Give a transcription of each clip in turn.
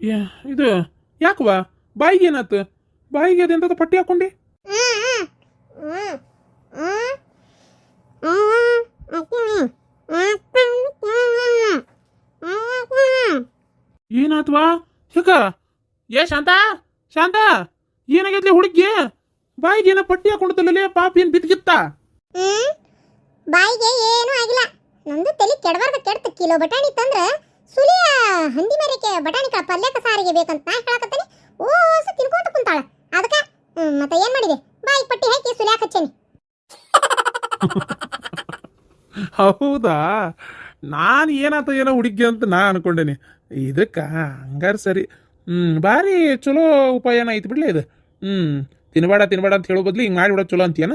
ಯಾ ಇದು ಯಾಕವ್ವ? ಬಾಯಿಗೆ ಏನಾಯ್ತು? ಬಾಯಿಗೆ ಅದೆಂತ ಪಟ್ಟಿ ಹಾಕೊಂಡಿ ಏನಾತ್ವಾ ಯಾಕ? ಏ, ಶಾಂತ? ಶಾಂತ? ಏನಾಗೈತ್ಲೆ ಹುಡುಗಿ? ಬಾಯಿಗೆ ಏನೋ ಪಟ್ಟಿ ಹಾಕೊಂಡದಲ್ಲೇ ಪಾಪ ಏನ್ ಬಿದ್ದಿತ್ತ ಬಾಯಿಗೆ ಏನೂ ಆಗಿಲ್ಲ. ನಂದು ತಲೆ ಕೆಡಬಾರ್ದು ಕೆಡ್ತ. ಕಿಲೋ ಬಟಾಣಿ ತಂದ್ರ ಸುಲಿಯ ಹಂದಿ ಮರಿಕೆ ಬಟಾಣಿ ಕಾಳ ಪಲ್ಯಕ ಸಾರಿಗೆ ಬೇಕಂತ ನಾ ಹೇಳಕತ್ತೀನಿ ಓಸ ತಿನ್ಕೊಂತ ಕುಂತಾಳ. ಅದಕ್ಕ ಮತ್ತೆ ಏನ್ ಮಾಡಿದೆ? ಬಾಯಿ ಪಟ್ಟಿ ಹಾಕಿ ಸುಲಿಯಾಕ ಹಚ್ಚೇನಿ ಹೌದಾ? ನಾನು ಏನಾತ ಏನೋ ಹುಡುಗಿ ಅಂತ ನಾ ಅನ್ಕೊಂಡೇನಿ. ಇದಕ್ಕ ಹಂಗಾರ ಸರಿ. ಹ್ಮ್ ಭಾರಿ ಚಲೋ ಉಪಾಯನ ಐತಿ ಬಿಡ್ಲಿ ಇದು? ಹ್ಮ್ ತಿನ್ಬೇಡ ತಿನ್ಬೇಡ ಅಂತ ಹೇಳೋ ಬದ್ಲು ಹಿಂಗೆ ಮಾಡಿಬಿಡೋ ಚಲೋ ಅಂತೀಯನ?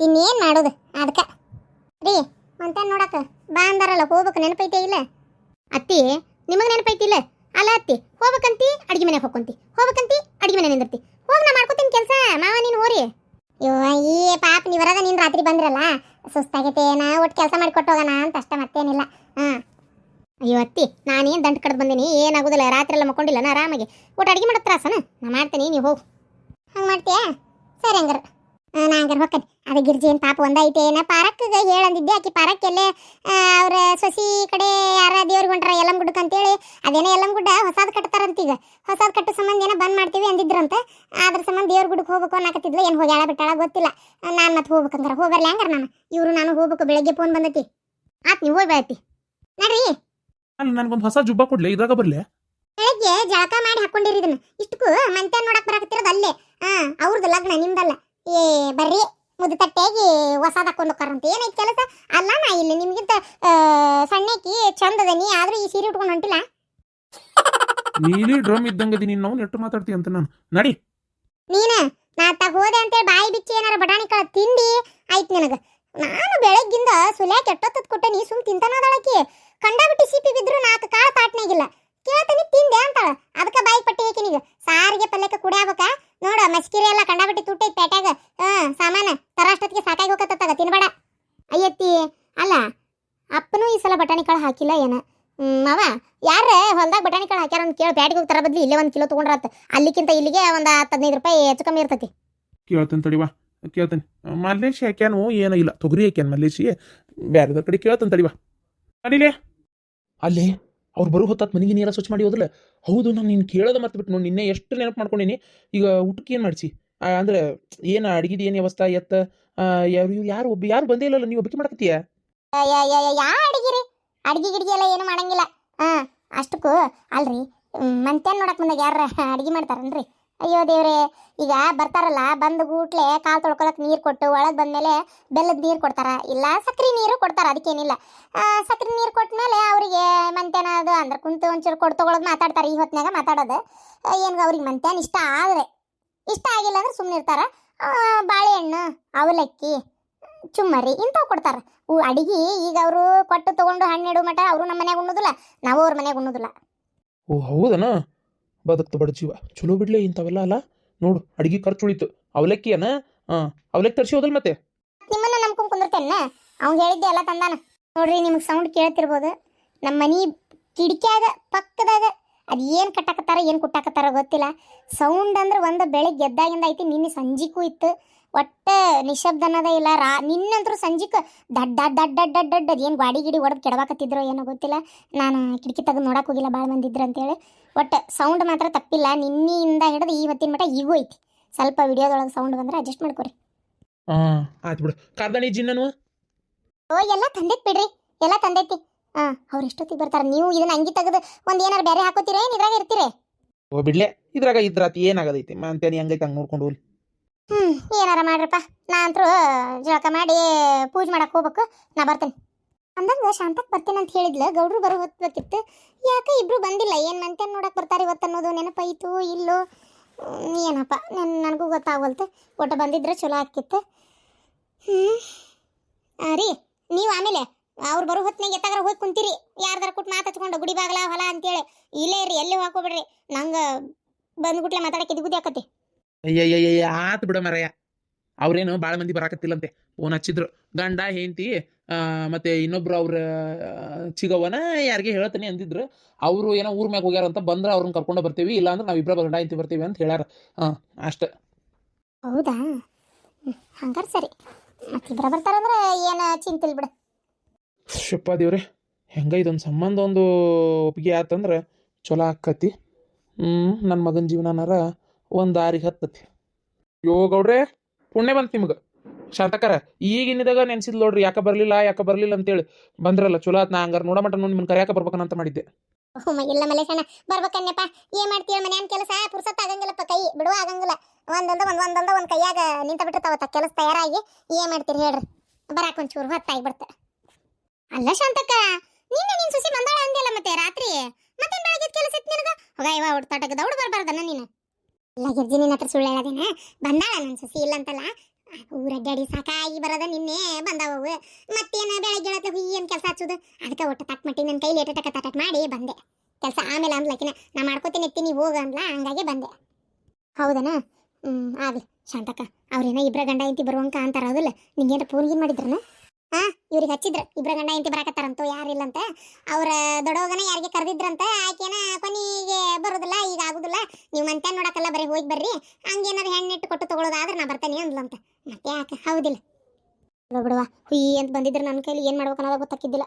ಇನ್ನೇನ್ ಮಾಡೋದು? ಅದಕ್ಕ. ರೀ ಅಂತ ನೋಡಕ ಬಾ ಅಂದಾರಲ್ಲ ಹೋಗ್ಬೇಕು ನೆನಪೈತೆ ಇಲ್ಲ? ಅತ್ತಿ, ನಿಮಗೆ ನೆನಪೈತಿಲ್ಲ ಅಲ್ಲ ಅತ್ತಿ, ಹೋಗ್ಬೇಕಂತಿ, ಅಡಿಗೆ ಮನೆಗೆ ಹೋಗ್ಕೊಂತಿ. ಹೋಗ್ಬೇಕಂತಿ, ಅಡಿಗೆ ಮನೆ ನಿಂದಿರ್ತಿ. ಹೋಗಿ ನಾ ಮಾಡ್ಕೊತೀನಿ ಕೆಲಸ, ಮಾವ ನೀನು ಹೋರಿ. ಅಯ್ಯೋ, ಈ ಪಾಪ ನೀವರಾಗ ನೀನು ರಾತ್ರಿ ಬಂದ್ರಲ್ಲ, ಸುಸ್ತಾಗೈತೆ, ನಾ ಒಟ್ಟು ಕೆಲಸ ಮಾಡಿ ಕೊಟ್ಟೋಗೋಣ ಅಂತ ಅಷ್ಟ ಮತ್ತೇನಿಲ್ಲ. ಹಾಂ. ಅಯ್ಯೋ ಅತ್ತಿ, ನಾನೇನು ದಂಟ್ ಕಡ್ದು ಬಂದೀನಿ, ಏನಾಗೋದಿಲ್ಲ, ರಾತ್ರಿ ಎಲ್ಲ ಮಕ್ಕೊಂಡಿಲ್ಲ, ನಾ ಆರಾಮಾಗಿ. ಒಟ್ಟು ಅಡಿಗೆ ಮಾಡೋ ತ್ರಾಸನ? ನಾ ಮಾಡ್ತೀನಿ ನೀವು ಹೋಗು. ಹಂಗೆ ಮಾಡ್ತೀಯಾ? ಸರಿ ಹಂಗಾರ. ನಾ ಹಂಗಾರ ಹೊಕ್ಕನಿ ಅದು ಗಿರ್ಜಿ ಏನು ಪಾಪ ಒಂದೈತೆ ನಾ ಪಾರಕ್ಗೆ ಹೇಳಂದಿದ್ದೆ ಆಕಿ ಪಾರಕ್ಕೆಲ್ಲೇ ಅವ್ರ ಸೊಸಿ ಕಡೆ ಯಾರ ದೇವ್ರಿಗೆ ಹೊಂಟ್ರ ಯಲ್ಲಮ್ ಗುಡ್ಡಕ್ಕೆ ಅಂತೇಳಿ ಅದೇನೋ ಯಲ್ಲಮ್ ಗುಡ್ಡ? ಹೊಸಾದ್ ಕಟ್ತಾರಂತೀಗ ಈಗ. ಹೊಸಾದ್ ಕಟ್ಟೋ ಸಂಬಂಧ ಏನೋ ಬಂದ್ ಮಾಡ್ತೀವಿ ಅಂದಿದ್ರಂತೆ. ಅದ್ರ ಸಂಬಂಧ ದೇವ್ರ ಗುಡ್ಡಕ್ಕೆ ಹೋಗ್ಬೇಕು ಅನ್ನಕತ್ತಿದ್ಲು. ಏನು ಹೋಗ್ಯಾಳ ಬಿಟ್ಟಾಳ ಗೊತ್ತಿಲ್ಲ. ನಾನು ಮತ್ತೆ ಹೋಗ್ಬೇಕಂದ್ರೆ ಹೋಗರ್ಲಿ ಹಂಗಾರ ನಾನು. ಇವರು ನಾನು ಹೋಗ್ಬೇಕು ಬೆಳಗ್ಗೆ ಫೋನ್ ಬಂದೈತಿ. ಆತ್ ನೀವು ಹೋಗಿ ಬಾಯ್ತಿ ನಡ್ರಿ. ನನಗೊಂದು ಹೊಸ ಜುಬ್ಬ ಕೊಡ್ಲಿ ಇದ್ರಾಗ ಬರ್ಲಿ? ಬೆಳಗ್ಗೆ ಜಳಕ ಮಾಡಿ ಹಾಕೊಂಡಿರಿ ಇದನ್ನ. ಇಷ್ಟಕ್ಕೂ ಮಂತೆ ನೋಡಕ್ ಬರಾಕತ್ತಿರೋದು ಅಲ್ಲೇ ಹಾ ಅವ್ರದ್ದು ಲಗ್ನ ನಿಮ್ದಲ್ಲ ಏ ಬರ್ರಿ ಮುದ್ದು ತಟ್ಟೆಯಾಗಿ ಹೊಸಾದ್ ಹಾಕೊಂಡು ಹೋಗ್ತಾರಂತ ಏನೈತಿ ಕೆಲಸ? ಅಲ್ಲ ನಾ ಇಲ್ಲಿ ನಿಮ್ಗಿಂತ ಸಣ್ಣಕ್ಕಿ ಸಣ್ಣಕಿ ಚಂದದನಿ ಆದ್ರೂ ಈ ಸೀರೆ ಉಟ್ಕೊಂಡು ಹೊಂಟಿಲ್ಲ? ನೀಲಿ ಡ್ರಮ್ ಇದ್ದಂಗದಿ ನೀನು ನಾವು ನೆಟ್ಟು ಮಾತಾಡ್ತೀವಿ ಅಂತ ನಾನು. ನಡಿ. ನೀನ ನಾ ತಗ ಹೋದೆ ಅಂತೇಳಿ ಬಾಯಿ ಬಿಚ್ಚಿ ಏನಾರ ಬಟಾಣಿ ಕಾಳು ತಿಂಡಿ? ಆಯ್ತು ನಿನಗೆ. ನಾನು ಬೆಳಗ್ಗಿಂದ ಸುಲ್ಯಾ ಕೆಟ್ಟೊತ್ತದ ಕೊಟ್ಟೆ ನೀ ಸುಮ್ ತಿಂತಾನದಾಳಕಿ ಕಂಡಾಬಿಟ್ಟು ಸಿಪಿ ಬಿದ್ರು ನಾಲ್ಕು ಕಾಳು ತಾಟ್ನಾಗಿಲ್ಲ ಕೇಳ್ತಾನೆ ತಿಂದೆ ಅಂತಾಳ ಅದಕ್ಕ ಬಾಯಿ ಪಟ್ಟಿ ಹಾಕಿನೀಗ ಸಾರಿಗೆ ಪಲ್ಯಕ್ಕೆ ಕುಡಿಯಾಬೇಕ ನೋಡ ಮಸ್ಕಿರಿ ಎಲ್ಲ ಕಂಡಾಬಿಟ್ಟು ತುಟ್ಟೈತಿ ಪೇಟ್ಯಾಗ ಹ್ಮ್ ಸಾಮಾನ ತರಾಷ್ಟೊತ್ತಿಗೆ ಸಾಕಾಗಿ ಹೋಗತ್ತತ್ತಾಗ ತಿನ್ಬೇಡ ಅಯ್ಯತ್ತಿ ಅಲ್ಲ ಅಪ್ಪನೂ ಈ ಸಲ ಬಟಾಣಿ ಕಾಳು ಹಾಕಿಲ್ಲ ಏನ ಹ್ಮ್ ಮಾವ ಯಾರ ಕಾಳು ಹಾಕ್ಯಾರ ಅಂತ ಕೇಳಿ ಪ್ಯಾಟಿಗೆ ಹೋಗ್ತಾರ ಬದ್ಲಿ ಇಲ್ಲೇ ಒಂದು ಕಿಲೋ ತೊಗೊಂಡ್ರತ್ತ ಅಲ್ಲಿಕ್ಕಿಂತ ಇಲ್ಲಿಗೆ ಒಂದು ಹತ್ತು ಹದಿನೈದು ರೂಪಾಯಿ ಹೆಚ್ಚು ಕಮ್ಮಿ ಇರ್ತೈತಿ ಕೇಳ್ತೇನೆ ತಡಿವಾ ಕೇಳ್ತೇನೆ ಮಲ್ಲೇಶಿ ಹಾಕ್ಯಾನು ಏನೂ ಇಲ್ಲ ತೊಗರಿ ಹಾಕ್ಯಾನ ಮಲ್ಲೇಶಿ ಬೇರೆ ಕಡೆ ಕೇಳ್ತೇನೆ ತಡಿವಾ ನಡಿಲೇ ಅಲ್ಲಿ ಅವ್ರು ಬರೋ ಹೊತ್ತಾತ್ ಮನೆಗೆ ನೀರ ಸ್ವಚ್ಛ ಮಾಡಿ ಹೋದಲ್ಲ ಹೌದು ನಾನು ನೀನು ಕೇಳೋದ ಮತ್ತೆ ಬಿಟ್ಟು ನೋಡಿ ನಿನ್ನೆ ಎಷ್ಟು ನೆನಪು ಮಾಡ್ಕೊಂಡೀನಿ ಈಗ ಊಟಕ್ಕೆ ಏನು ಮಾಡಿಸಿ ಅಂದ್ರೆ ಏನು ಅಡ್ಗಿದ ಏನು ವ್ಯವಸ್ಥೆ ಎತ್ತ ಯಾರು ಯಾರು ಒಬ್ಬ ಯಾರು ಬಂದೇ ಇಲ್ಲಲ್ಲ ನೀವು ಒಬ್ಬಕ್ಕೆ ಮಾಡಕತ್ತೀಯ ಅಡ್ಗಿ ಗಿಡ್ಗಿ ಎಲ್ಲ ಏನು ಮಾಡಂಗಿಲ್ಲ ಹಾ ಅಷ್ಟಕ್ಕೂ ಅಲ್ರಿ ಮಂತ್ಯಾನ್ ನೋಡಕ್ ಬಂದಾಗ ಯಾರ ಅಡ್ಗೆ ಮಾಡ್ತಾರನ್ರಿ? ಅಯ್ಯೋ ದೇವ್ರೆ ಈಗ ಬರ್ತಾರಲ್ಲ ಬಂದ ಗೂಟ್ಲೆ ಕಾಲು ತೊಳ್ಕೊಳಕ್ಕೆ ನೀರು ಕೊಟ್ಟು ಒಳಗೆ ಬಂದಮೇಲೆ ಬೆಲ್ಲದ ನೀರು ಕೊಡ್ತಾರ. ಇಲ್ಲ ಸಕ್ರೆ ನೀರು ಕೊಡ್ತಾರೆ ಅದಕ್ಕೇನಿಲ್ಲ. ಆ, ಸಕ್ರೆ ನೀರು ಕೊಟ್ಮೇಲೆ ಅವರಿಗೆ ಮಂತ್ಯಾನ ಅದು ಅಂದ್ರೆ ಕುಂತು ಒಂಚೂರು ಕೊಟ್ಟು ತಗೊಳೋದು ಮಾತಾಡ್ತಾರೆ ಈ ಹೊತ್ನ್ಯಾಗ ಮಾತಾಡೋದು. ಏನು ಅವ್ರಿಗೆ ಮಂತ್ಯಾನ ಇಷ್ಟ ಆದರೆ ಇಷ್ಟ ಆಗಿಲ್ಲ ಅಂದ್ರೆ ಸುಮ್ಮನೆ ಇರ್ತಾರ ಬಾಳೆಹಣ್ಣು ಅವಲಕ್ಕಿ ಚುಮ್ಮರಿ ಇಂಥವು ಕೊಡ್ತಾರೆ. ಹೂ ಅಡಿಗೆ ಈಗ ಅವರು ಕೊಟ್ಟು ತಗೊಂಡು ಹಣ್ಣೆಡು ಮಟ ಅವರು ನಮ್ಮ ಮನೆಗೆ ಉಣ್ಣೋದಿಲ್ಲ ನಾವು ಅವ್ರ ಮನೆಗೆ ಉಣ್ಣೋದಿಲ್ಲ. ಓ ಹೌದನ? ಬದುಕ್ತು ಬಡ ಜೀವ. ಚಲೋ ಬಿಡ್ಲಿ ಇಂಥವೆಲ್ಲ ಅಲ್ಲ. ನೋಡು ಅಡಿಗೆ ಖರ್ಚು ಉಳಿತು. ಅವಲಕ್ಕಿ ಅನ ಹಾಂ ಅವಲಕ್ಕಿ ತರಿಸಿ ಹೋದಲ್ ಮತ್ತೆ? ನಿಮ್ಮನ್ನ ನಂಬ್ಕೊಂಡು ಕುಂದಿರ್ತೇನೆ ಅವ್ನು ಹೇಳಿದ್ದೆ ಎಲ್ಲ ತಂದಾನ. ನೋಡ್ರಿ ನಿಮಗೆ ಸೌಂಡ್ ಕೇಳ್ತಿರ್ಬೋದು. ನಮ್ಮ ಮನೆ ಕಿಡಿಕ್ಯಾಗ ಪಕ್ಕದಾಗ ಅದು ಏನು ಕಟ್ಟಾಕತ್ತಾರ ಏನು ಕುಟ್ಟಾಕತ್ತಾರ ಗೊತ್ತಿಲ್ಲ. ಸೌಂಡ್ ಅಂದ್ರೆ ಒಂದು ಬೆಳೆ ಗೆದ್ದಾಗಿಂದ ಐತಿ ನಿನ್ನೆ ಸಂಜೆಗೂ ಇತ್ತು. ಒಟ್ಟ ನಿಶಬ್ದನದ ಅನ್ನೋದ ಇಲ್ಲ. ರಾ ನಿನ್ನಂತರೂ ಸಂಜಿಕ್ ದಡ್ಡ ದಡ್ಡ ದಡ್ಡ ದಡ್ಡ ಅದು ಏನು ಗಾಡಿ ಗಿಡಿ ಹೊಡೆದು ಕೆಡವಾಕತ್ತಿದ್ರೋ ಏನೋ ಗೊತ್ತಿಲ್ಲ. ನಾನು ಕಿಟಕಿ ತೆಗೆದು ನೋಡಕ್ಕೆ ಹೋಗಿಲ್ಲ ಭಾಳ ಮಂದಿದ್ರು ಅಂತೇಳಿ. ಒಟ್ಟು ಸೌಂಡ್ ಮಾತ್ರ ತಪ್ಪಿಲ್ಲ. ನಿನ್ನಿಂದ ಹಿಡಿದು ಈ ಹೊತ್ತಿನ ಮಟ್ಟ ಈಗೂ ಐತಿ. ಸ್ವಲ್ಪ ವಿಡಿಯೋದೊಳಗೆ ಸೌಂಡ್ ಬಂದ್ರೆ ಅಡ್ಜಸ್ಟ್ ಮಾಡ್ಕೊರಿ. ಹಾಂ. ಆಯ್ತು ಬಿಡು. ಕಾರ್ದಾಣಿ ಜಿನ್ನನು? ಓ ಎಲ್ಲ ತಂದೈತಿ ಬಿಡ್ರಿ. ಎಲ್ಲ ತಂದೈತಿ. ಹಾಂ ಅವ್ರು ಎಷ್ಟೊತ್ತಿಗೆ ಬರ್ತಾರೆ? ನೀವು ಇದನ್ನ ಅಂಗಿ ತೆಗೆದು ಒಂದು ಏನಾರ ಬೇರೆ ಹಾಕೋತೀರ? ಏನ್ ಇದ್ರಾಗ ಇರ್ತೀರಿ? ಓ ಬಿಡ್ಲೆ. ಇದ್ರಾಗ ಇದ್ರಾತಿ ಏನಾಗದೈತಿ? ಅಂತೇನಿ ಹಂಗೈತೆ ಹಂಗೆ ನೋಡ್ಕೊಂಡು ಹೋಗ್ಲಿ. ಹ್ಮ್ ಏನಾರ ಮಾಡ್ರಪ್ಪ. ನಾ ಅಂತೂ ಜಳಕ ಮಾಡಿ ಪೂಜೆ ಮಾಡಕ್ ಹೋಗ್ಬೇಕು. ನಾ ಬರ್ತೇನೆ. ಅಂದಂಗ ಶಾಂತಕ್ ಬರ್ತೀನಿ ಅಂತ ಹೇಳಿದ್ಲ. ಗೌಡ್ರು ಬರೋ ಹೊತ್ಬೇಕಿತ್ತು ಯಾಕೆ ಇಬ್ರು ಬಂದಿಲ್ಲ? ಏನ್ ಮಂತೇನ್ ನೋಡಕ್ ಬರ್ತಾರೆ ಇವತ್ತು ಅನ್ನೋದು ನೆನಪಾಯ್ತು ಇಲ್ಲೋ? ಏನಪ್ಪ? ನನ್ ನನಗೂ ಗೊತ್ತಾಗವಲ್ತು. ಒಟ್ಟು ಬಂದಿದ್ರೆ ಚಲೋ ಆಕಿತ್ತು ಹ್ಮ್. ಆ, ರೀ ನೀವು ಆಮೇಲೆ ಅವ್ರು ಬರೋ ಹೊತ್ತಿನಾಗ ಎತ್ತಾಗಾರ ಹೋಗಿ ಕುಂತೀರಿ. ಯಾರ್ದಾರ ಕೊಟ್ಟು ಮಾತಾಚ್ಕೊಂಡ ಗುಡಿ ಬಾಗಲ ಹೊಲ ಅಂತೇಳಿ. ಇಲ್ಲೇ ಇರಿ ಎಲ್ಲಿ ಹಾಕೋಬಿಡ್ರಿ ನಂಗೆ ಬಂದ್ಬಿಟ್ಲೆ ಮಾತಾಡಕ್ಕೆ ಇದು ಬುದ್ಧಿ ಆಕತಿ ಅಯ್ಯಯ್ಯಯ್ಯ ಆತ್ ಬಿಡ ಮರಯ್ಯ ಅವ್ರೇನು ಭಾಳ ಮಂದಿ ಬರಾಕತ್ತಿಲ್ಲಂತೆ. ಫೋನ್ ಹಚ್ಚಿದ್ರು. ಗಂಡ ಹೆಂಡತಿ ಮತ್ತೆ ಇನ್ನೊಬ್ರು ಅವ್ರ ಚಿಗವ್ವನ ಯಾರಿಗೆ ಹೇಳ್ತಾನೆ ಅಂದಿದ್ರು. ಅವರು ಏನೋ ಊರ್ ಮ್ಯಾಗ ಹೋಗ್ಯಾರ ಅಂತ ಬಂದ್ರೆ ಅವ್ರನ್ನ ಕರ್ಕೊಂಡು ಬರ್ತೀವಿ. ಇಲ್ಲಾಂದ್ರೆ ನಾವು ಇಬ್ಬರ ಗಂಡ ಐತಿ ಬರ್ತೀವಿ ಅಂತ ಹೇಳ್ಯಾರ. ಹಾಂ ಅಷ್ಟ. ಹೌದಾ? ಹಂಗಾರೆ ಸರಿ. ಮತ್ತಿಬ್ಬರ ಬರ್ತಾರಂದ್ರೆ ಏನು ಚಿಂತಿಲ್ ಬಿಡು. ಶಪ್ಪ ದೇವ್ರೆ ಹೆಂಗ ಇದೊಂದು ಸಂಬಂಧ ಒಂದು ಒಪ್ಪಿಗೆ ಆತಂದ್ರೆ ಚಲೋ ಆಕತಿ. ಹ್ಞೂ ನನ್ನ ಮಗನ ಜೀವನನಾರ ಒಂದು ದಾರಿಗೆ ಹತ್ತತಿ. ಯೋ ಗೌಡ್ರೆ, ಪುಣ್ಯ ಬಂತು ನಿಮ್ಗೆ. ಶಾಂತಕರ ಈಗಿನಿದಾಗ ನೆನ್ಸಿದ್ ನೋಡ್ರಿ, ಯಾಕೆ ಬರಲಿಲ್ಲ ಯಾಕೆ ಬರಲಿಲ್ಲ ಅಂತೇಳಿ. ಬಂದ್ರಲ್ಲ, ಚಲೋ ಆತ್ ನಾ ಹಂಗಾರ ನೋಡಮಟ ನೋಡಿ ನಿಮ್ಮನ್ನ ಕರ್ಯಾಕ ಬರ್ಬೇಕಂತ ಮಾಡಿದ್ದೆ. ಇಲ್ಲ ಮಲೇಶಣ್ಣ ಬರ್ಬೇಕನ್ನಪ್ಪ ಏನ್ ಮಾಡ್ತೀಯ ಮನ್ಯಾನ ಕೆಲಸ, ಪುರ್ಸತ್ ಆಗಂಗಿಲ್ಲಪ್ಪ ಕೈ, ಬಿಡುವ ಆಗಂಗಿಲ್ಲ. ಒಂದೊಂದು, ಒಂದ್ ಒಂದೊಂದು, ಒಂದ್ ಕೈಯಾಗ ನಿಂತ ಬಿಟ್ಟಿರ್ತಾವತ್ತ ಕೆಲಸ ತಯಾರಾಗಿ. ಏನ್ ಮಾಡ್ತೀರಿ ಹೇಳ್ರಿ. ಬರಾಕ್ ಒಂಚೂರು ಹೊತ್ತಾಗ್ಬಿಡ್ತ. ಅಲ್ಲ ಶಾಂತಕ್ಕ, ನಿನ್ನೆ ನಿನ್ ಸುಸಿ ಬಂದಾಳ ಅಂದಿಲ್ಲ ಮತ್ತೆ, ರಾತ್ರಿ? ಮತ್ತೆ ಬೆಳಗ್ಗೆ ಕೆಲಸ ಇತ್ತು ನಿನಗ? ಹೋಗ ಇವ ಹುಡ್ತಾಟಕ್ಕೆ ದೌಡ್ ಬರ್ಬಾರ್ದನ್ನ ನೀನು? ಇಲ್ಲ ಗಿರ್ಜಿ ನಿನ್ನ ಹತ್ರ ಸುಳ್ಳು ಹೇಳದೇನೆ? ಬಂದಾಳ ನನ್ನ ಸಸಿ ಇಲ್ಲ ಅಂತಲ್ಲ ಊರಡ್ಡಾಡಿ ಸಾಕಾಗಿ ಬರೋದ ನಿನ್ನೆ ಬಂದವು ಮತ್ತೇನ ಬೆಳಗ್ಗೆ ಹೇಳತ್ತೆ ಹುಯಿ ಏನ್ ಕೆಲಸ ಹಚ್ಚುದು. ಅದಕ್ಕೆ ಒಟ್ಟು ತಕ್ಕ ಮಟ್ಟಿ ನನ್ನ ಕೈಲಿ ಏಟ ಟಕ ತಟ್ ಮಾಡಿ ಬಂದೆ. ಕೆಲಸ ಆಮೇಲೆ ಅಂದ್ಲಕಿನ ನಾ ಮಾಡ್ಕೋತೀನಿ ಎತ್ತೀನಿ ಹೋಗ ಅಂದ್ಲ, ಹಂಗಾಗಿ ಬಂದೆ. ಹೌದನಾ? ಹ್ಮ್, ಆಗ್ಲಿ. ಶಾಂತಕ್ಕ, ಅವ್ರೇನ ಇಬ್ರ ಗಂಡ ಇಂತಿ ಬರುವಂಕ ಅಂತಾರ ಹೌದಲ್ಲ? ನಿಂಗೇನ ಏನು ಮಾಡಿದ್ರನ? ಹಾ ಇವ್ರಿಗೆ ಹಚ್ಚಿದ್ರ. ಇಬ್ರ ಗಂಡ ಇಂತಿ ಬರಾಕತ್ತಾರಂತೋ ಯಾರಿಲ್ಲಂತ. ಅವ್ರ ದೊಡ್ಡವಗನ ಯಾರಿಗೆ ಕರೆದಿದ್ರಂತ ಆಕೆನ ಕೊನೆಗೆ ಬರೋದಿಲ್ಲ ಈಗ ಆಗುದಿಲ್ಲ. ನೀವು ಮಂತ್ಯಾನ್ ನೋಡಕಲ್ಲ ಬರೀ ಹೋಗಿ ಬರ್ರಿ. ಹಂಗೇನಾದ್ರು ಹೆಣ್ಣಿಟ್ಟು ಕೊಟ್ಟು ತಗೊಳ್ಳೋದಾದ್ರೆ ನಾ ಬರ್ತೇನೆ ಅಂದ್ಲಂತ. ಮತ್ತೆ ಯಾಕೆ? ಹೌದಿಲ್ಲ. ಬಿಡುವ ಹುಯ್ಯಿ ಅಂತ ಬಂದಿದ್ರೆ ನನ್ನ ಕೈಲಿ ಏನ್ ಮಾಡ್ಬೇಕು ಅನ್ನೋದು ಗೊತ್ತಾಕಿದ್ದಿಲ್ಲ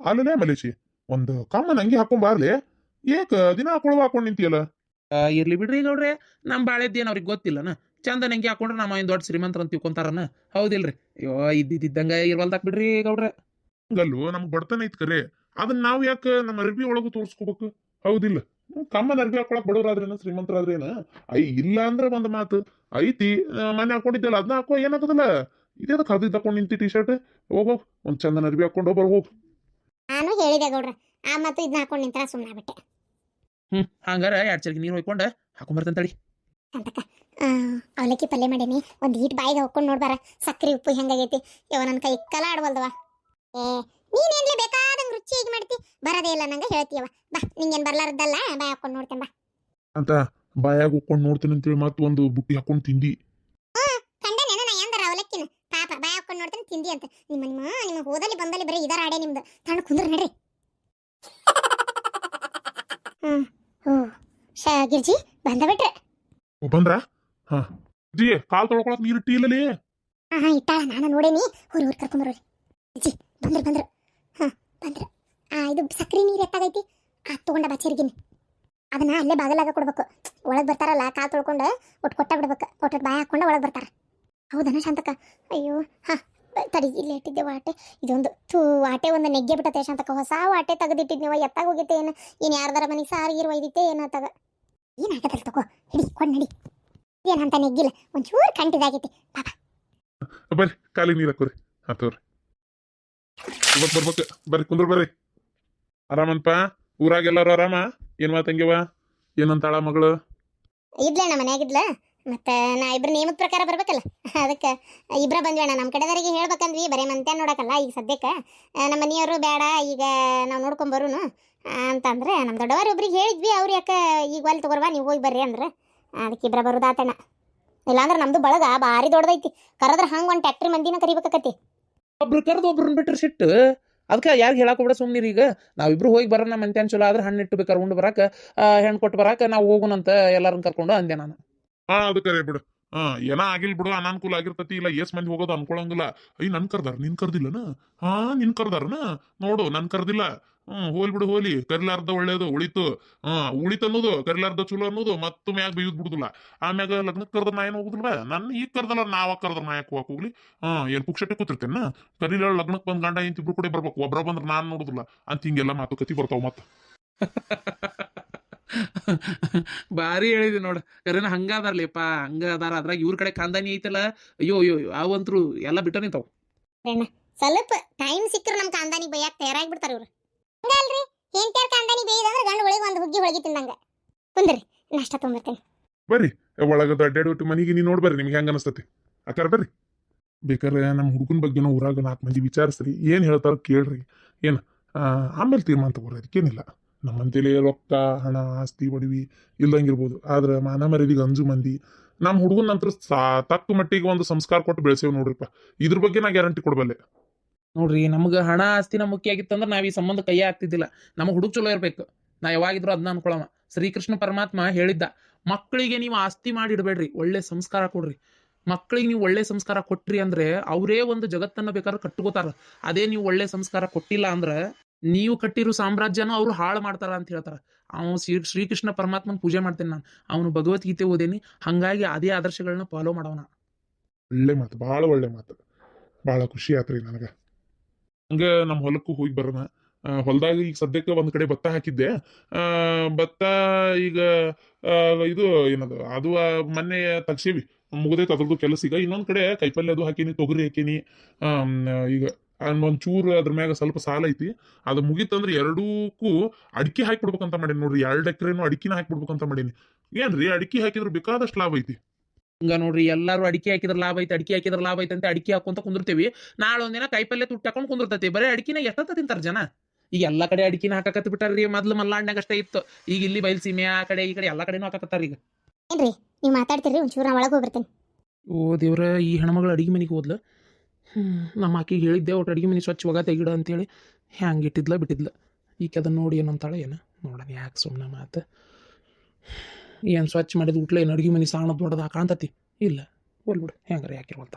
ಅಲ್ಲೇ ಮಲೇಶಿ ಒಂದು ಕಾಮನ್ ಅಂಗಿ ಹಾಕೊಂಡ್ ಬಾರ್ಲಿ. ಏಕ ದಿನ ಹಾಕೊಳ್ಳುವ ಹಾಕೊಂಡ್ ನಿಂತಿಯಲ್ಲ? ಆ, ಇರ್ಲಿ ಬಿಡ್ರಿ ಗೌಡ್ರೆ. ನಮ್ಮ ಬಾಳೆದ್ದೇನು ಅವ್ರಿಗೆ ಗೊತ್ತಿಲ್ಲನ? ಚಂದ ನಂಗೆ ಹಾಕೊಂಡ್ರೆ ನಮ್ಮ ಏನು ದೊಡ್ಡ ಶ್ರೀಮಂತರ ಅಂತ ತಿಳ್ಕೊಂತಾರನ? ಹೌದಿಲ್ರಿ. ಅಯ್ಯೋ ಇದ್ದಿದ್ದಂಗ ಇರ್ವಲ್ದಾಕ್ ಬಿಡ್ರಿ ಗೌಡ್ರೆ. ಹಂಗಲ್ವೋ ನಮ್ಗ್ ಬಡತನ ಐತ್ ಕರೆ. ಅದನ್ನ ನಾವ್ ಯಾಕ ನಮ್ಮ ಅರ್ಬಿ ಒಳಗ ತೋರ್ಸ್ಕೋಬೇಕು? ಹೌದಿಲ್ಲ. ಕಾಮನ್ ಅರ್ಬಿ ಹಾಕೊಳಕ್ ಬಡವರಾದ್ರೇನ ಶ್ರೀಮಂತರಾದ್ರೇನ? ಐ ಇಲ್ಲ ಅಂದ್ರೆ ಒಂದ್ ಮಾತು. ಐತಿ ಮನೆ ಹಾಕೊಂಡಿದ್ದಲ್ಲ ಅದನ್ನ ಹಾಕೋ ಏನಾಗದಲ್ಲ ಇದೇದ ಹದಿದ್ ಹಾಕೊಂಡು ನಿಂತಿ ಟೀ ಶರ್ಟ್ ಹೋಗೋ ಒಂದ್ ಚಂದನ ಅರ್ಬಿ ಹಾಕೊಂಡು ಬರ್ ಹೋಗ್. ನಾನು ಹೇಳಿದೆ ಗೌಡ್ರ ಆ ಮತ್ತು ಇದನ್ನ ಹಾಕೊಂಡು ನಿಂತರ ಸುಮ್ಮನೆ ಬಿಟ್ಟೆ ಹ್ಮ್ ಹಂಗಾರ ಎರಡ್ ಚರ್ಗಿ ನೀರು ಹೋಯ್ಕೊಂಡ ಹಾಕೊಂಡ್ ಬರ್ತಂತಳಿ ಅಂತಕ್ಕ ಅವಲಕ್ಕಿ ಪಲ್ಯ ಮಾಡೀನಿ. ಒಂದು ಈಟ್ ಬಾಯಿಗೆ ಹಾಕೊಂಡು ನೋಡ್ಬಾರ ಸಕ್ಕರೆ ಉಪ್ಪು ಹೆಂಗಾಗೈತಿ. ಯವ ನನ್ನ ಕೈ ಕಲ ಆಡ್ವಲ್ದವ ಏ ನೀನೇನ್ಲೆ ಬೇಕಾದಂಗೆ ರುಚಿ ಈಗ ಮಾಡ್ತಿ? ಬರದೇ ಇಲ್ಲ ನಂಗೆ ಹೇಳ್ತೀಯವ ಬಾ ನಿಂಗೇನು ಬರ್ಲಾರ್ದಲ್ಲ ಬಾಯ್ ಹಾಕೊಂಡು ನೋಡ್ತೇನೆ ಬಾ. ಅಂತ ಬಾಯಾಗ ಉಕ್ಕೊಂಡು ನೋಡ್ತೀನಿ ಅಂತೇಳಿ ಮತ್ತೆ ಒಂದು ಬುಟ್ಟಿ ಹಾಕೊಂಡ್ ತಿಂದಿ. ಕಂಡೆ ನೆನ ನಾ ಎಂದರ ಅವಲಕ್ಕಿನ? ಪಾಪ ಬಾಯ್ ಹಾಕೊಂಡು ನೋಡ್ತೀನಿ ತಿಂದಿ ಅಂತ. ನಿಮ್ಮ ನಿಮ್ಮ ನಿಮ್ಮ ಹೋದಲ್ಲಿ ಬಂದಲ್ಲಿ ಬರೀ ಇದರ ಆಡೆ ನಿಮ್ದು. ತಣ್ಣ ಕುಂದ್ರ ನಡ್ರಿ. ಹ್ಮ್ ಹ್ಞೂ ಶ ಗಿರ್ಜಿ ಬಂದ ಬಿಟ್ರೆ. ಬಂದ್ರ? ಹಾ. ಜಿ ಕಾಲ್ ತೊಳ್ಕೊಳಕ್ ನೀರು ಇಟ್ಟಿ ಇಲ್ಲಲೇ ಹಾ ಹಾ ಇಟ್ಟಾಳ ನಾನು ನೋಡೇನಿ. ಹುರಿ ಊರ್ ಕರ್ಕೊಂಬರೋರಿ ಜಿ ಬಂದ್ರು ಬಂದ್ರು. ಹಾ ಬಂದ್ರು. ಆ ಇದು ಸಕ್ರಿ ನೀರು ಎತ್ತಾಗೈತಿ. ಆ ತಗೊಂಡ ಬಚ್ಚರಿಗಿನಿ ಅದನ್ನ ಅಲ್ಲೇ ಬಾಗಲಾಗ ಕೊಡ್ಬೇಕು. ಒಳಗೆ ಬರ್ತಾರಲ್ಲ ಕಾಲ್ ತೊಳ್ಕೊಂಡು ಒಟ್ಟು ಕೊಟ್ಟ ಬಿಡ್ಬೇಕು. ಒಟ್ಟು ಬಾಯ ಹಾಕೊಂಡ ಒಳಗೆ ಬರ್ತಾರ. ಹೌದನ ಶಾಂತಕ ಅಯ್ಯೋ ಹಾ ತಡಿ ಇಲ್ಲಿ ಇಟ್ಟಿದ್ದೆ ವಾಟೆ. ಇದೊಂದು ಥೂ ವಾಟೆ ಒಂದು ನೆಗ್ಗೆ ಬಿಟ್ಟತೆ ಶಾಂತಕ ಹೊಸ ವಾಟೆ ತೆಗೆದಿಟ್ಟಿದ್ನಿವ ಎತ್ತಾಗ ಹೋಗಿತ್ತೆ ಏನು? ಏನು ಯಾರ್ದಾರ ಮನೆಗೆ ಏನು ಒಯ್ದಿತ್ತೆ ಏನಾತಾಗ ಏನಾಗತ್ತಲ್ಲ ತಗೋ ಹಿಡಿ ಕೊಂಡು ನಡಿ. ಏನಂತ ನೆಗ್ಗಿಲ್ಲ ಒಂಚೂರು ಕಂಟಿದಾಗೈತಿ ಬರ್ರಿ ಕಾಲಿಗೆ ನೀರು ಹಾಕೋರಿ. ಹಾತವ್ರಿ ಇವತ್ ಬರ್ಬೇಕು. ಬರ್ರಿ ಕುಂದ್ರ ಬರ್ರಿ. ಆರಾಮನ್ಪ? ಊರಾಗ ಎಲ್ಲಾರು ಆರಾಮ? ಏನ್ ಮಾತಂಗಿವ ಏನಂತಾಳ ಮಗಳು? ಇದ್ಲ ನಮ್ಮ ಮನ್ಯಾಗಿದ್ಲ. ಮತ್ತೆ ನಾ ಇಬ್ರ ನಿಯಮದ ಪ್ರಕಾರ ಬರ್ಬೇಕಲ್ಲ. ಅದಕ್ಕೆ ಇಬ್ರ ಬಂದ್ವೇಣ ನಮ್ಮ ಕಡೆದವರಿಗೆ ಹೇಳ್ಬೇಕಂದ್ವಿ ಬರೇ ಮಂತೆ ನೋಡಕಲ್ಲ ಈಗ ಸದ್ಯಕ್ಕೆ. ನಮ್ಮ ಮನೆಯವರು ಬೇಡ ಈಗ ನಾವು ನೋಡ್ಕೊಂಡ್ ಬರೋನು. ಅಂತಂದ್ರೆ ನಮ್ಮ ದೊಡ್ಡವರು ಒಬ್ರಿಗೆ ಹೇಳಿದ್ವಿ ಅವ್ರು ಯಾಕೆ ಈಗ ಒಲ್ ತಗೋರ್ವಾ ನೀವು ಹೋಗಿ ಬರ್ರಿ ಅಂದ್ರೆ. ಅದಕ್ಕೆ ಇಬ್ರ ಬರೋದಾತಣ್ಣ ಇಲ್ಲಾಂದ್ರೆ ನಮ್ದು ಬಳಗ ಭಾರಿ ದೊಡ್ಡದೈತಿ. ಕರೆದ್ರೆ ಹಂಗೆ ಒಂದು ಟ್ಯಾಕ್ಟ್ರಿ ಮಂದಿನ ಕರಿಬೇಕಾಕತಿ ಒಬ್ರು ಕರೆದು ಒಬ್ರನ್ನ ಬಿಟ್ರೆ ಸಿಟ್ಟು. ಅದಕ್ಕೆ ಯಾರಿಗೆ ಹೇಳಕ್ಕೆ ಬಿಡ ಸುಮ್ಮನಿರಿ ಈಗ. ನಾವಿಬ್ರು ಹೋಗಿ ಬರೋಣ ಮಂತ್ಯಾನ್ ಚಲೋ ಆದ್ರೆ ಹಣ್ಣು ಇಟ್ಟು ಬೇಕಾರೆ ಉಂಡು ಬರಾಕ ಹೆಣ್ಣು ಕೊಟ್ಟು ಬರಾಕ ನಾವು ಹೋಗುಣಂತ ಎಲ್ಲರನ್ನ ಕರ್ಕೊಂಡು ಅಂದೆ ನಾನು. ಹಾ ಅದು ಕರೆ ಬಿಡು. ಹಾ, ಏನ ಆಗಿಲ್ ಬಿಡು ಅನಾನುಕೂಲ ಆಗಿರ್ತತಿ, ಇಲ್ಲ ಎಸ್ ಮಂದಿ ಹೋಗೋದು ಅನ್ಕೊಳಂಗಿಲ್ಲ. ಅಯ್ಯ, ನನ್ ಕರ್ದಾರ, ನಿನ್ ಕರ್ದಿಲ್ಲನ? ಹಾ, ನಿನ್ ಕರ್ದಾರನ? ನೋಡು, ನನ್ ಕರ್ದಿಲ್ಲ. ಹ್ಮ್, ಹೋಲ್ ಬಿಡು, ಹೋಲಿ. ಕರಿಲಾರ್ದ ಒಳ್ಳೇದು, ಉಳಿತು. ಹಾ, ಉಳಿತು ಅನ್ನೋದು, ಕರಿಲಾರ್ದ ಚಲೋ ಅನ್ನೋದು, ಮತ್ತು ಮ್ಯಾಗ ಬೇಯುದ್ ಬಿಡುದಿಲ್ಲ. ಆಮ್ಯಾಗ ಲಗ್ನಕ್ಕೆ ಕರ್ದ ನಾ ಏನು ಹೋಗುದಿಲ್ಲ ನನ್ನ ಈಗ ಕರ್ದಲ್ಲ, ನಾವ ಕರ್ದ್ರ ನಾ ಯಾಕೆ ಹೋಗಕ್ ಹೋಗ್ಲಿ. ಹಾ, ಏನ್ ಪುಕ್ಷಟೆ ಕೂತಿರ್ತೇನ ಕರಿಲಾರ ಲಗ್ನಕ್ಕೆ ಬಂದ್ ಗಂಡ ಇಂತ ಇಬ್ರು ಕೂಡ ಬರ್ಬೇಕು. ಒಬ್ರ ಬಂದ್ರ ನಾನ್ ನೋಡುದಿಲ್ಲ. ಅಂತ ಹಿಂಗೆಲ್ಲ ಮಾತುಕತಿ ಬರ್ತಾವ ಮತ್ತ. ಭಾರಿ ಹೇಳಿದ್ವಿ ನೋಡು. ಕರೆನ ಹಂಗಾದಾರ್ಲಿಪ್ಪ ಹಂಗ ಅದಾರ ಅದ್ರಾಗ ಇವ್ರ ಕಡೆ ಕಾಂದಾನಿ ಐತಲ್ಲ. ಅಯ್ಯೋ ಅಯ್ಯೋ ಅವಂತ್ರು ಎಲ್ಲ ಬಿಟ್ಟ ನಿಂತಾವ. ಸ್ವಲ್ಪ ಟೈಮ್ ಸಿಕ್ಕರೆ ನಮ್ ಕಾಂದಾನಿ ಬೈಯಾಕ ತಯಾರಾಗಿ ಬಿಡ್ತಾರ ಇವ್ರು. ಹಂಗಲ್ರಿ ಹೆಂಡ್ತಿಯರ್ ಕಾಂದಾನಿ ಬೇಯ್ದಂದ್ರೆ ಗಂಡ ಒಳಗೆ ಒಂದು ಹುಗ್ಗಿ ಹೊಳಗಿ ತಿಂದಂಗ. ಕುಂದ್ರಿ ನಾಷ್ಟ ತೊಂಬರ್ತೇನೆ ಬರ್ರಿ ಒಳಗದ ಅಡ್ಡಾಡಿ ಒಟ್ಟು ಮನೆಗೆ ನೀ ನೋಡ್ಬರ್ರಿ ನಿಮ್ಗೆ ಹೆಂಗ ಅನಸ್ತತಿ. ಆತರ ಬರ್ರಿ. ಬೇಕಾದ್ರೆ ನಮ್ಮ ಹುಡುಗನ ಬಗ್ಗೆ ಊರಾಗ ನಾಲ್ಕು ಮಂದಿ ವಿಚಾರಿಸ್ರಿ ಏನು ಹೇಳ್ತಾರೋ ಕೇಳ್ರಿ. ಏನು ಆಮೇಲೆ ತೀರ್ಮಾನ ತಗೋರಿ ಅದಕ್ಕೇನಿಲ್ಲ ನಮ್ಮಂತೇಳಿ ರೊಕ್ಕ, ಹಣ, ಆಸ್ತಿ, ಒಡವಿ ಇಲ್ದಂಗಿರ್ಬೋದು. ಆದ್ರೆ ಮಾನ ಮರ್ಯಾದಿಗೆ ಅಂಜು ಮಂದಿ ನಮ್ಮ ಹುಡುಗನ ನಂತರ ಸಾ, ತಕ್ಕ ಮಟ್ಟಿಗೆ ಒಂದು ಸಂಸ್ಕಾರ ಕೊಟ್ಟು ಬೆಳೆಸೇವ್ ನೋಡ್ರಿಪ್ಪ. ಇದ್ರ ಬಗ್ಗೆ ನಾ ಗ್ಯಾರಂಟಿ ಕೊಡಬಲ್ಲೆ. ನೋಡ್ರಿ, ನಮ್ಗೆ ಹಣ ಆಸ್ತಿನ ಮುಖ್ಯ ಆಗಿತ್ತಂದ್ರೆ ನಾವು ಈ ಸಂಬಂಧ ಕೈ ಆಗ್ತಿದ್ದಿಲ್ಲ. ನಮ್ಮ ಹುಡುಗ ಚಲೋ ಇರ್ಬೇಕು. ನಾ ಯಾವಾಗಿದ್ರು ಅದನ್ನ ಅನ್ಕೊಳವ. ಶ್ರೀಕೃಷ್ಣ ಪರಮಾತ್ಮ ಹೇಳಿದ್ದ ಮಕ್ಕಳಿಗೆ ನೀವು ಆಸ್ತಿ ಮಾಡಿ ಇಡಬೇಡ್ರಿ, ಒಳ್ಳೆ ಸಂಸ್ಕಾರ ಕೊಡ್ರಿ. ಮಕ್ಕಳಿಗೆ ನೀವು ಒಳ್ಳೆ ಸಂಸ್ಕಾರ ಕೊಟ್ರಿ ಅಂದ್ರೆ ಅವರೇ ಒಂದು ಜಗತ್ತನ್ನ ಬೇಕಾದ್ರೆ ಕಟ್ಕೋತಾರ. ಅದೇ ನೀವು ಒಳ್ಳೆ ಸಂಸ್ಕಾರ ಕೊಟ್ಟಿಲ್ಲ ಅಂದ್ರೆ ನೀವು ಕಟ್ಟಿರೋ ಸಾಮ್ರಾಜ್ಯನ ಅವ್ರು ಹಾಳು ಮಾಡ್ತಾರ ಅಂತ ಹೇಳ್ತಾರ. ಅವನು ಶ್ರೀ, ಶ್ರೀಕೃಷ್ಣ ಪರಮಾತ್ಮನ ಪೂಜೆ ಮಾಡ್ತೇನೆ ನಾನು. ಅವನು ಭಗವದ್ಗೀತೆ ಓದೇನಿ. ಹಂಗಾಗಿ ಅದೇ ಆದರ್ಶಗಳನ್ನ ಫಾಲೋ ಮಾಡೋಣ ಒಳ್ಳೆ ಮಾತು ಬಹಳ ಒಳ್ಳೆ ಮಾತು. ಬಹಳ ಖುಷಿ ಆತ್ರಿ ನನಗೆ. ಹಂಗ ನಮ್ಮ ಹೊಲಕ್ಕೂ ಹೋಗಿ ಬರೋಣ. ಹೊಲದಾಗ ಈಗ ಸದ್ಯಕ್ಕೆ ಒಂದ್ ಕಡೆ ಭತ್ತ ಹಾಕಿದ್ದೆ. ಭತ್ತ ಈಗ ಇದು ಏನದು, ಅದು ಮೊನ್ನೆ ತಗ್ಸೀವಿ. ಮುಗ್ದೈತೆ ಅದ್ರದ್ದು ಕೆಲಸ ಈಗ. ಇನ್ನೊಂದ್ ಕಡೆ ಕೈಪಲ್ಯ ಅದು ಹಾಕೀನಿ, ತೊಗರಿ ಹಾಕೀನಿ. ಈಗ ಒಂದ್ ಚೂರು ಅದ್ರ ಮ್ಯಾಗ ಸ್ವಲ್ಪ ಸಾಲ ಐತಿ. ಅದು ಮುಗೀತಂದ್ರೆ ಎರಡೂಕ್ಕೂ ಅಡಿಕೆ ಹಾಕಿಬಿಡ್ಬೇಕಂತ ಮಾಡೀನಿ ನೋಡ್ರಿ. ಎರಡು ಎಕರೆನು ಅಡಿಕೆನ ಹಾಕಿಬಿಡ್ಬೇಕಂತ ಮಾಡೀನಿ. ಏನ್ರಿ? ಅಡಿಕೆ ಹಾಕಿದ್ರು ಬೇಕಾದಷ್ಟು ಲಾಭ ಐತಿ. ಹಿಂಗ ನೋಡ್ರಿ ಎಲ್ಲಾರು ಅಡಿಕೆ ಹಾಕಿದ್ರ ಲಾಭ ಐತಿ ಅಡಿಕೆ ಹಾಕಿದ್ರ ಲಾಭ ಐತೆ ಅಂತ ಅಡಿಕೆ ಹಾಕೊಂತ ಕುಂದಿರ್ತೀವಿ. ನಾಳೆ ಒಂದಿನ ಕೈಪಲ್ಯ ತುಟ್ಟಿ ಹಾಕೊಂಡು ಕುಂದಿರ್ತೈತಿ. ಬರೀ ಅಡಿಕೆನ ಎಷ್ಟತ್ತ ತಿಂತಾರ ಜನ? ಈಗ ಎಲ್ಲಾ ಕಡೆ ಅಡಿಕೆನ ಹಾಕಕತ್ ಬಿಟ್ಟಾರ್ರಿ ಮೊದ್ಲು ಮಲ್ನಾಡ್ನಾಗ ಅಷ್ಟೇ ಇತ್ತು. ಈಗ ಇಲ್ಲಿ ಬಯಲ್ಸೀಮೆ ಆ ಕಡೆ ಈ ಕಡೆ ಎಲ್ಲಾ ಕಡೆನೂ ಹಾಕಕತ್ತಾರ ಈಗ. ಏನ್ರಿ? ನೀವು ಮಾತಾಡ್ತೀರಿ ಒಂಚೂರು ನಾ ಒಳಗೆ ಹೋಗ್ಬರ್ತೇನೆ. ಓ ದೇವ್ರ ಈ ಹೆಣ್ಮಗಳು ಅಡಿಗೆ ಮನೆಗೆ ಹೋದ್ಲ? ಹ್ಮ್, ನಮ್ಮ ಆಕಿಗೆ ಹೇಳಿದ್ದೆ ಒಟ್ಟು ಅಡುಗೆ ಮನೆ ಸ್ವಚ್ಛ ಒಗ ತೆಗಿಡ ಅಂತೇಳಿ. ಹ್ಯಾಂಗೆ ಇಟ್ಟಿದ್ಲ ಬಿಟ್ಟಿದ್ಲ. ಈಕೆ ಅದನ್ನು ನೋಡಿ ಏನಂತಾಳೆ ಏನು ನೋಡೋಣ ಯಾಕೆ ಸುಮ್ಮನೆ ಮಾತು? ಏನು ಸ್ವಚ್ಛ ಮಾಡಿದ ಊಟ್ಲೆ ಏನು ಅಡಿಗೆ ಮನೆ ಸಾಣ ದೊಡ್ಡದ ಕಾಣ್ತತಿ ಇಲ್ಲ ಹೋಲ್ಬಿಡು ಹೆಂಗಾರೆ ಯಾಕಿರುವಂತ